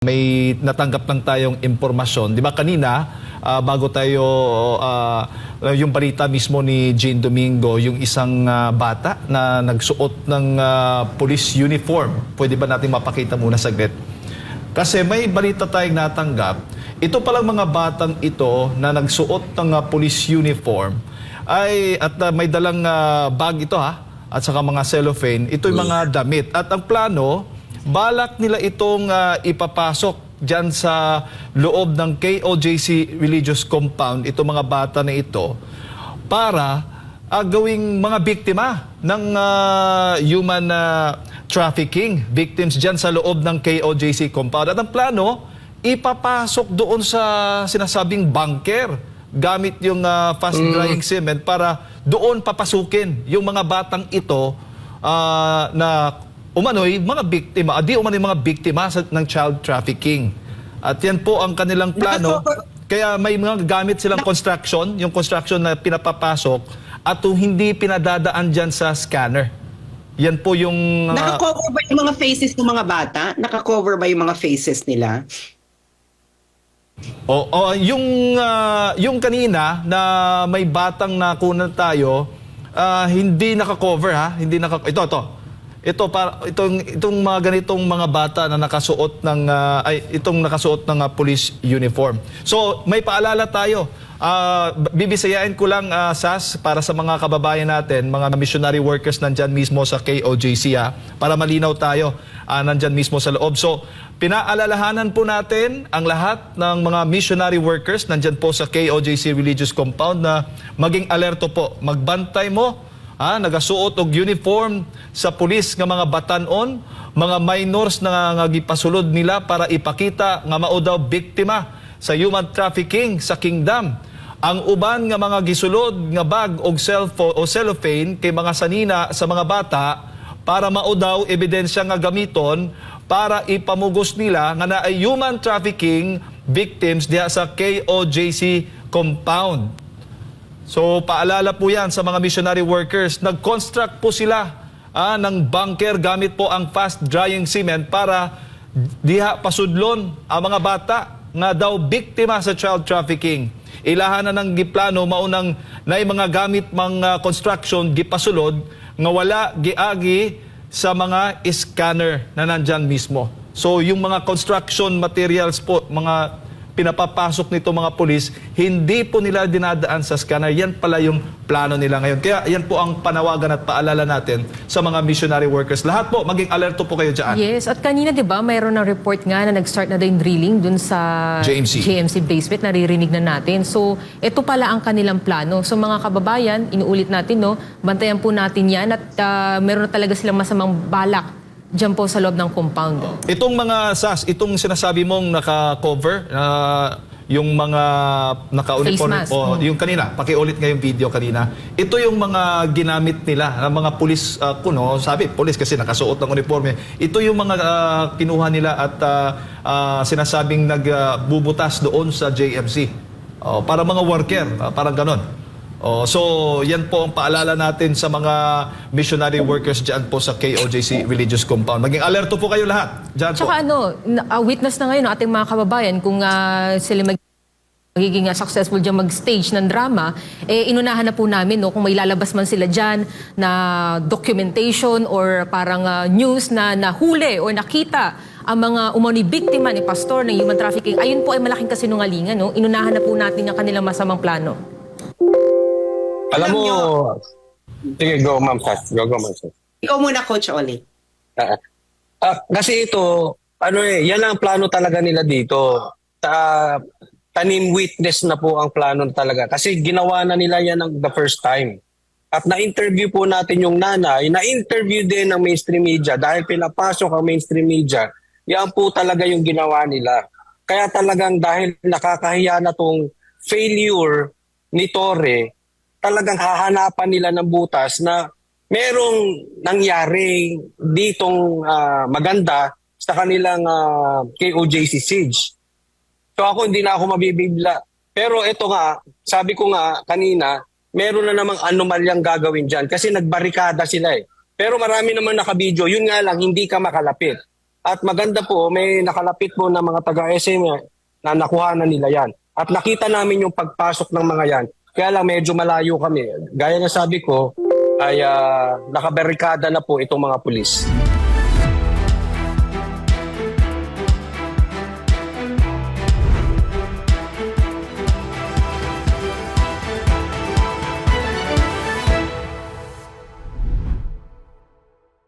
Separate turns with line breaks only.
may natanggap lang tayong impormasyon. Di ba kanina, ah, bago tayo, ah, yung balita mismo ni Jane Domingo, yung isang ah, bata na nagsuot ng ah, police uniform. Pwede ba natin mapakita muna saglit? Kasi may balita tayong natanggap. Ito palang mga batang ito na nagsuot ng ah, police uniform ay at ah, may dalang ah, bag ito ha at saka mga cellophane. Ito'y mga damit. At ang plano, balak nila itong ah, ipapasok diyan sa loob ng KOJC Religious Compound itong mga bata na ito para ah, gawing mga biktima ng ah, human ah, trafficking victims diyan sa loob ng KOJC compound. At ang plano, ipapasok doon sa sinasabing bunker gamit yung ah, fast drying cement para doon papasukin yung mga batang ito ah, na umano'y mga biktima, ah, di umano'y mga biktima sa, ng child trafficking. At yan po ang kanilang plano. Kaya may mga gamit silang construction, yung construction na pinapapasok at yung hindi pinadadaan dyan sa scanner. Yan po yung... ah,
Nakakover ba yung mga faces ng mga bata? Nakakover ba yung mga faces nila?
O, o, yung ah, yung kanina na may batang nakunan tayo, ah, hindi naka-cover ha, hindi naka ito ito. Ito para itong itong mga ganitong mga bata na nakasuot ng ah, ay itong nakasuot ng ah, police uniform. So, may paalala tayo. Ah, bibisayain ko lang ah, SAS para sa mga kababayan natin, mga missionary workers nandyan mismo sa KOJC ha, para malinaw tayo ah, nandyan mismo sa loob. So, pinaalalahanan po natin ang lahat ng mga missionary workers nandyan po sa KOJC Religious Compound na maging alerto po. Magbantay mo, ah, nagasuot og uniform sa pulis nga mga batanon, mga minors na nga gipasulod nila para ipakita nga mao daw biktima sa human trafficking sa kingdom. Ang uban nga mga gisulod nga bag og cellphone o cellophane kay mga sanina sa mga bata para maudaw ebidensya nga gamiton para ipamugos nila nga na ay human trafficking victims diha sa KOJC compound. So paalala po yan sa mga missionary workers. Nag-construct po sila ah, ng bunker gamit po ang fast drying cement para diha pasudlon ang mga bata nga daw biktima sa child trafficking. Ilahan na ng giplano maunang na mga gamit mga construction gipasulod nga wala giagi sa mga scanner na nandyan mismo. So yung mga construction materials po, mga pinapapasok nito mga polis, hindi po nila dinadaan sa scanner. Yan pala yung plano nila ngayon. Kaya yan po ang panawagan at paalala natin sa mga missionary workers. Lahat po, maging alerto po kayo dyan.
Yes, at kanina 'di ba, mayroon ng report nga na nag-start na daw yung drilling dun sa
JMC.
JMC basement, naririnig na natin. So, ito pala ang kanilang plano. So, mga kababayan, inuulit natin, no, bantayan po natin 'yan at ah, meron na talaga silang masamang balak diyan po sa loob ng compound.
Itong mga SAS, itong sinasabi mong naka-cover, na yung mga naka-uniform,
Face mask.
o
Mm.
yung kanina, pakiulit nga yung video kanina. Ito yung mga ginamit nila, ng mga pulis, uh, kuno, sabi, pulis kasi nakasuot ng uniforme. Ito yung mga ah, kinuha nila at ah, ah, sinasabing nagbubutas doon sa JMC. Oh, para mga worker, ah, parang ganon. Oh, so yan po ang paalala natin sa mga missionary workers diyan po sa KOJC Religious Compound. Maging alerto po kayo lahat. Diyan po.
Tsaka ano, ah, witness na ngayon ng ating mga kababayan kung ah, sila mag magiging ah, successful dyan mag-stage ng drama, eh inunahan na po namin no, kung may lalabas man sila dyan na documentation or parang ah, news na nahuli or nakita ang mga umani biktima ni pastor ng human trafficking, ayun po ay malaking kasinungalingan. No? Inunahan na po natin ang kanilang masamang plano.
Alam
Alam
mo,
nyo-
sige, go ma'am Sas. Go, go ma'am Sas.
Ikaw muna, Coach Oli.
Ah, ah, kasi ito, ano eh, yan ang plano talaga nila dito. Ta, tanim witness na po ang plano talaga. Kasi ginawa na nila yan ang the first time. At na-interview po natin yung nanay, na-interview din ng mainstream media dahil pinapasok ang mainstream media, yan po talaga yung ginawa nila. Kaya talagang dahil nakakahiya na tong failure ni Torre, talagang hahanapan nila ng butas na merong nangyari ditong ah, maganda sa kanilang ah, KOJC siege. So ako hindi na ako mabibigla. Pero ito nga, sabi ko nga kanina, meron na namang anomalyang gagawin dyan kasi nagbarikada sila eh. Pero marami naman nakabidyo, yun nga lang, hindi ka makalapit. At maganda po, may nakalapit po na mga taga-SM na nakuha na nila yan. At nakita namin yung pagpasok ng mga yan. Kaya lang medyo malayo kami. Gaya na sabi ko, ay ah, nakabarikada na po itong mga pulis.